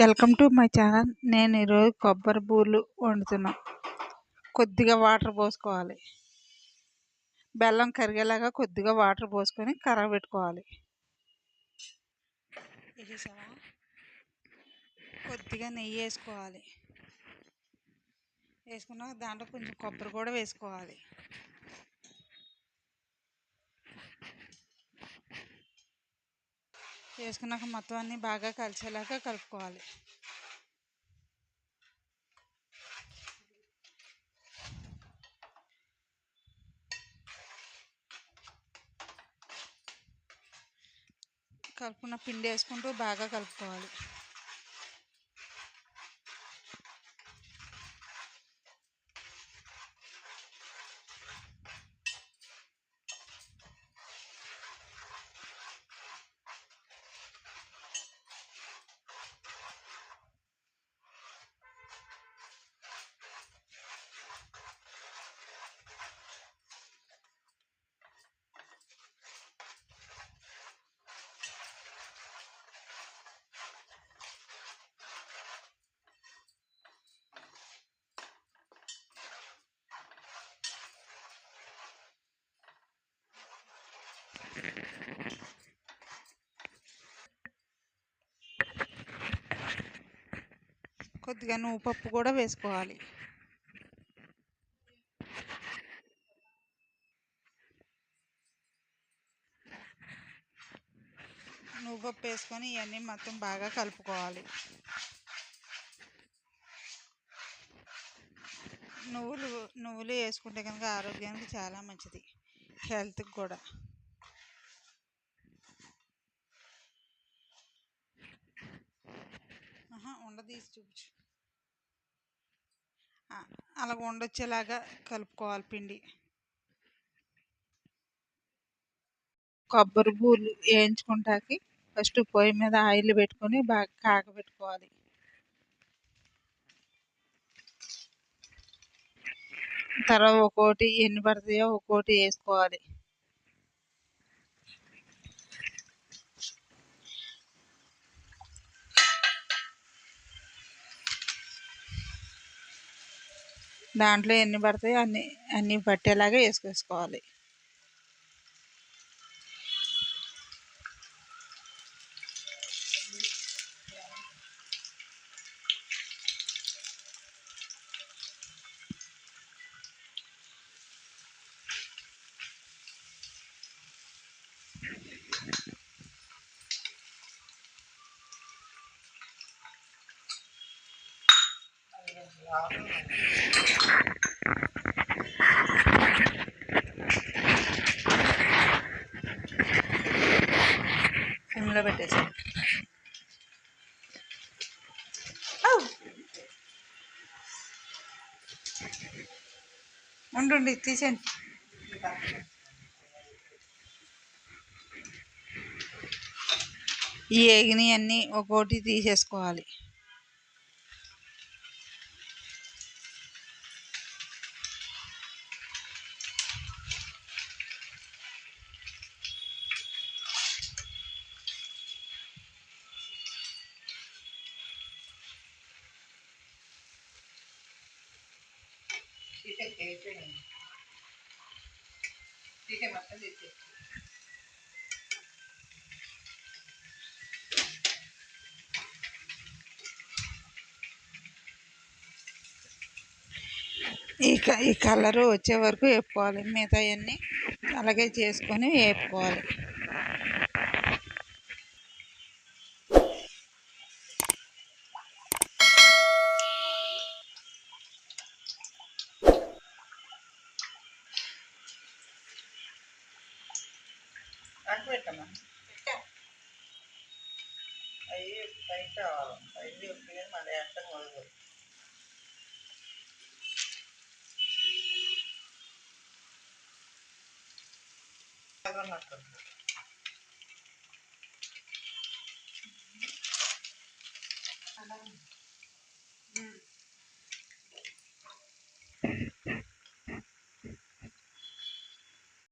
Welcome to my channel నేను ఈరోజు కొబ్బరి బూర్లు వండుతున్నా. కొద్దిగా వాటర్ పోసుకోవాలి. బెల్లం కరిగేలాగా కొద్దిగా వాటర్ పోసుకొని కరగబెట్టుకోవాలి పెట్టుకోవాలి. కొద్దిగా నెయ్యి వేసుకోవాలి. వేసుకున్నాక దాంట్లో కొంచెం కొబ్బరి కూడా వేసుకోవాలి. వేసుకున్నాక మొత్తం అన్నీ బాగా కలిసేలాగా కలుపుకోవాలి. కలుపుకున్న పిండి వేసుకుంటూ బాగా కలుపుకోవాలి. కొద్దిగా నువ్వు పప్పు కూడా వేసుకోవాలి. నువ్వు పప్పు వేసుకొని ఇవన్నీ మొత్తం బాగా కలుపుకోవాలి. నువ్వులు నువ్వులు వేసుకుంటే కనుక ఆరోగ్యానికి చాలా మంచిది. హెల్త్కి కూడా. ఉండదీసి చూపించు. అలా ఉండొచ్చేలాగా కలుపుకోవాలి పిండి. కొబ్బరి బూలు వేయించుకుంటాకి ఫస్ట్ పొయ్యి మీద ఆయిల్ పెట్టుకొని బాగా కాగబెట్టుకోవాలి. తర్వాత ఒక్కోటి ఎన్ని పడతాయో ఒక్కోటి వేసుకోవాలి. దాంట్లో ఎన్ని పడతాయో అన్ని అన్నీ పట్టేలాగా వేసుకేసుకోవాలి. సిమ్లో Oh. ఉండండి తీసేయండి. ఈ ఎగిని అన్నీ ఒక్కోటి తీసేసుకోవాలి. ఈ ఈ కలరు వచ్చే వరకు వేపుకోవాలి. మిగతా అన్నీ అలాగే చేసుకొని వేపుకోవాలి. ഗ്യാപ്പ് കിട്ടണം കൈ ടൈറ്റ് ആവാറും കൈ ഒപ്പിന് മലയാട്ടം കൊഴുകും നട്ടുണ്ട്